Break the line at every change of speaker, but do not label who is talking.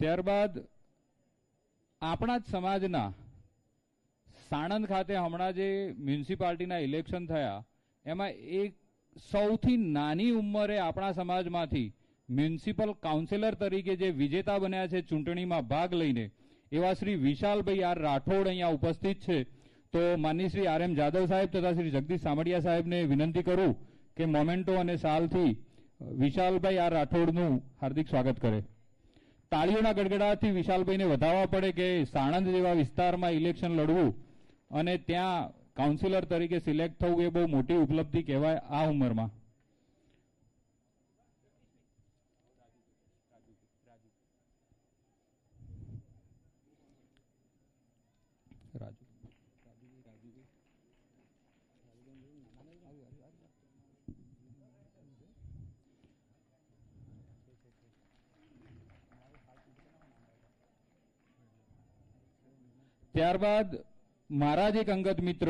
ત્યારબાદ આપણા જ સમાજના સાણંદ ખાતે હમણાં જે મ્યુનિસિપાલિટીના ઇલેક્શન થયા, એમાં એક સૌથી નાની ઉંમરે આપણા સમાજમાંથી મ્યુનિસિપલ કાઉન્સિલર તરીકે જે વિજેતા બન્યા છે ચૂંટણીમાં ભાગ લઈને, એવા શ્રી વિશાલભાઈ આર રાઠોડ અહીંયા ઉપસ્થિત છે. તો માનની શ્રી આર એમ જાદવ સાહેબ તથા શ્રી જગદીશ સામડિયા સાહેબને વિનંતી કરું કે મોમેન્ટો અને સાલથી વિશાલભાઈ આર રાઠોડનું હાર્દિક સ્વાગત કરે. તાળીઓના ગડગડાટથી વિશાલભાઈને વધાવવા પડે કે સાણંદ જેવા વિસ્તારમાં ઇલેક્શન લડવું અને ત્યાં કાઉન્સિલર તરીકે સિલેક્ટ થવું એ બહુ મોટી ઉપલબ્ધિ કહેવાય આ ઉંમરમાં. ત્યારબાદ મારા જ એક અંગત મિત્ર